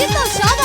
Itu.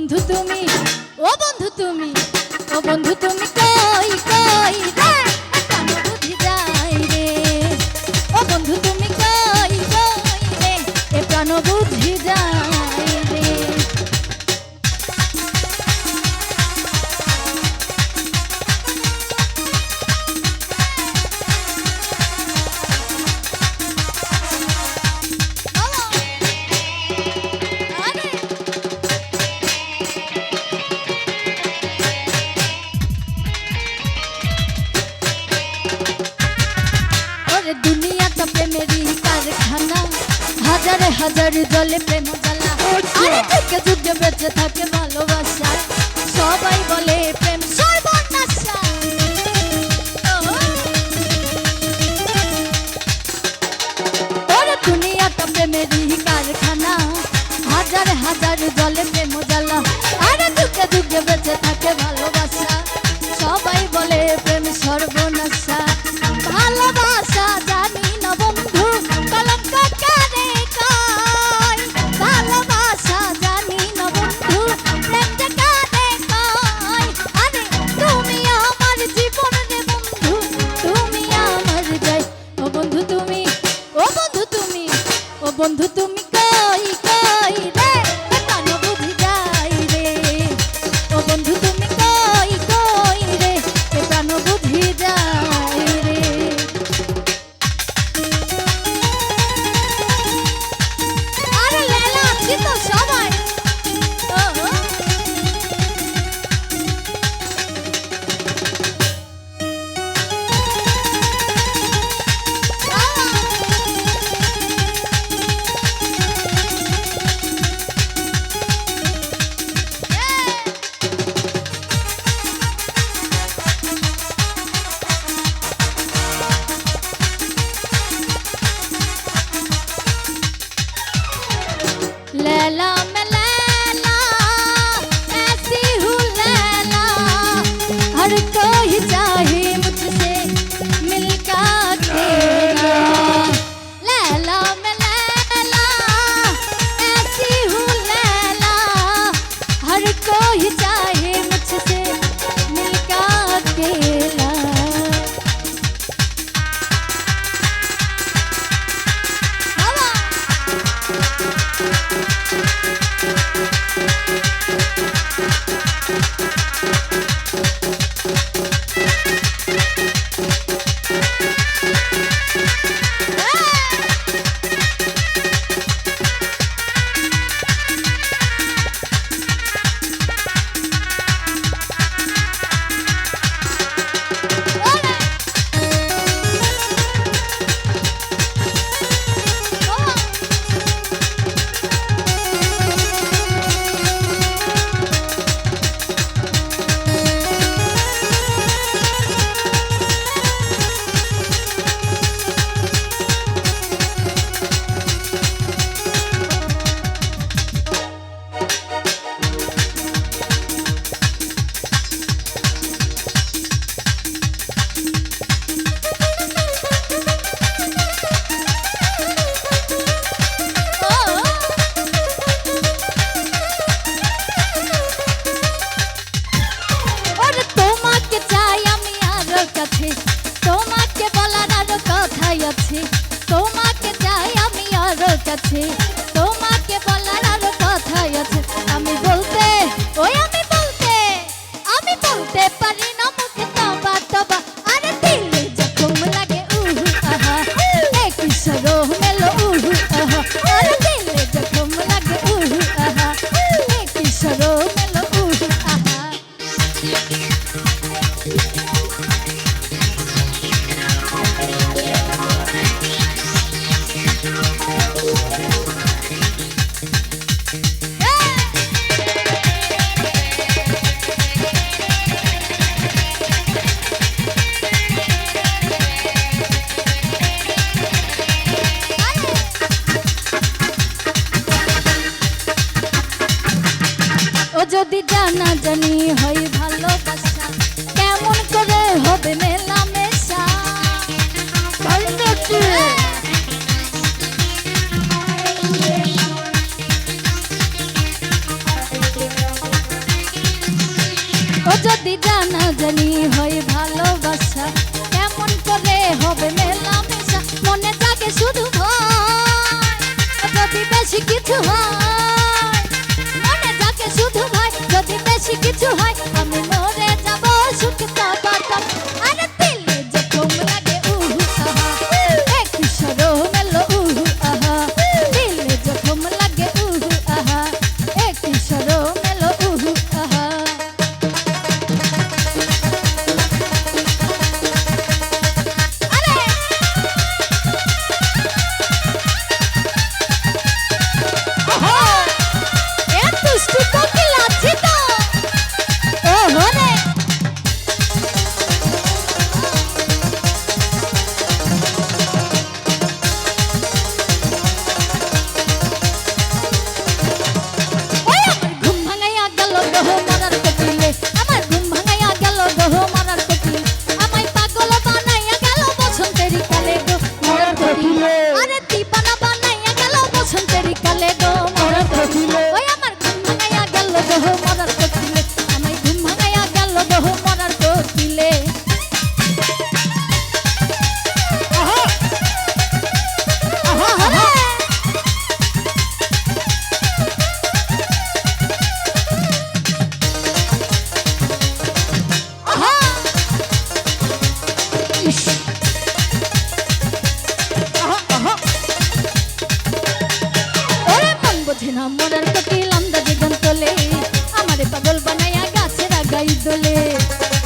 বন্ধু তুমি, ও বন্ধু তুমি, ও বন্ধু তুমি কই কই ও বন্ধু তুমি কই কই রে? এ প্রাণ বুঝি যায় हजारे हज़ार जले प्रेम जला अच्छा। के जुगे बेचे थके भलोबा सबाई तो ही चाह কাছে। তোমাকে বলার আরও কথাই আছে। তোমাকে চাই আমি আরও কাছে। কিছু হয়। মনে যাকে শুধু ভাই যদি বেশি কিছু হয় Peace.